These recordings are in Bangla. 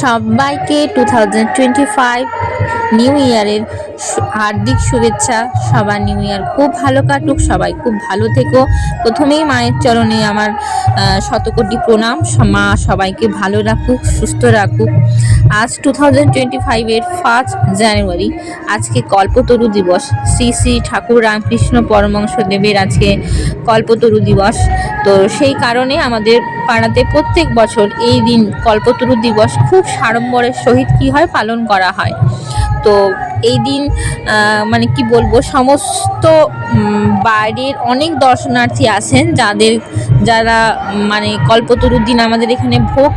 সবাইকে two thousand twenty five new ইয়ারের হার্দিক শুভেচ্ছা, সবার নিউ ইয়ার খুব ভালো কাটুক, সবাই খুব ভালো থেকো। প্রথমেই মায়ের চরণে আমার শতকোটি প্রণাম, মা সবাইকে ভালো রাখুক, সুস্থ রাখুক। আজ টু থাউজেন্ড টোয়েন্টি ফাইভের ফার্স্ট জানুয়ারি আজকে কল্পতরু দিবস। শ্রী শ্রী ঠাকুর রামকৃষ্ণ পরমংশ দেবের আজকে কল্পতরু দিবস। তো সেই কারণে আমাদের পাড়াতে প্রত্যেক বছর এই দিন কল্পতরু দিবস খুব সাড়ম্বরের সহিত কি হয়? পালন করা হয়। তো এই দিন মানে কি বলব, সমস্ত বাইরের অনেক দর্শনার্থী আসেন যাদের, যারা মানে কল্পতরুর দিন আমাদের এখানে ভোগ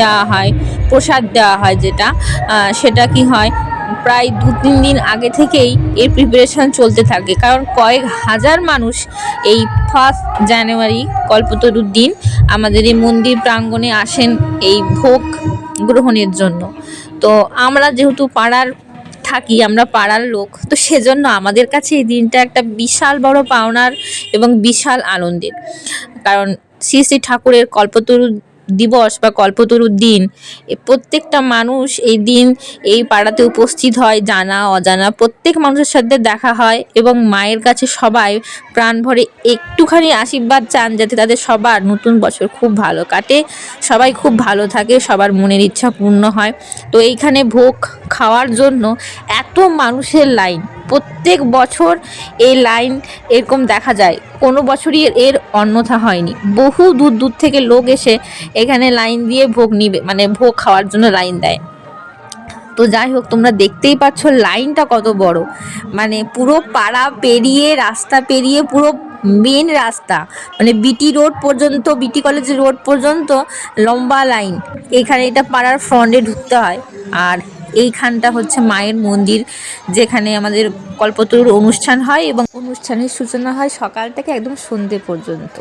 দেওয়া হয়, প্রসাদ দেওয়া হয় যেটা সেটা কি হয়, প্রায় দু তিন দিন আগে থেকেই এর প্রিপারেশন চলতে থাকে। কারণ কয়েক হাজার মানুষ এই ফার্স্ট জানুয়ারি কল্পতরুর দিন আমাদের এই মন্দির প্রাঙ্গণে আসেন এই ভোগ গ্রহণের জন্য। তো আমরা যেহেতু পাড়ার থাকি, আমরা পাড়ার লোক। তো সেজন্য আমাদের কাছে এই দিনটা একটা বিশাল বড় পাওনার এবং বিশাল আনন্দের। কারণ শ্রী শ্রী ঠাকুরের কল্পতরু দিবস বা কল্পতরুর দিন প্রত্যেকটা মানুষ এই দিন এই পাড়াতে উপস্থিত হয়, জানা, অজানা। প্রত্যেক মানুষের সাথে দেখা হয় এবং মায়ের কাছে সবাই প্রাণ ভরে একটুখানি আশীর্বাদ চান যাতে তাদের সবার নতুন বছর খুব ভালো কাটে। সবাই খুব ভালো থাকে, সবার মনের ইচ্ছা পূর্ণ হয়। তো এইখানে ভোগ খাওয়ার জন্য এত মানুষের লাইন। প্রত্যেক বছর এই লাইন এরকম দেখা যায়। কোনো বছরই এর- অন্যথা হয়নি। বহু দূর দূর থেকে লোক এসে এখানে লাইন দিয়ে ভোগ নিবে মানে ভোগ খাওয়ার জন্য লাইন দেয়। তো যাই হোক, তোমরা দেখতেই পাচ্ছ লাইনটা কত বড়। মানে পুরো পাড়া পেরিয়ে, রাস্তা পেরিয়ে, পুরো মেন রাস্তা। মানে বিটি রোড পর্যন্ত বিটি কলেজ রোড পর্যন্ত লম্বা লাইন। এখানে এটা পাড়ার ফ্রন্টে ঢুকতে হয়। আর এইখানটা হচ্ছে মায়ের মন্দির, যেখানে আমাদের কল্পতরুর অনুষ্ঠান হয় এবং অনুষ্ঠানের সূচনা হয় সকাল থেকে একদম সন্ধে পর্যন্ত।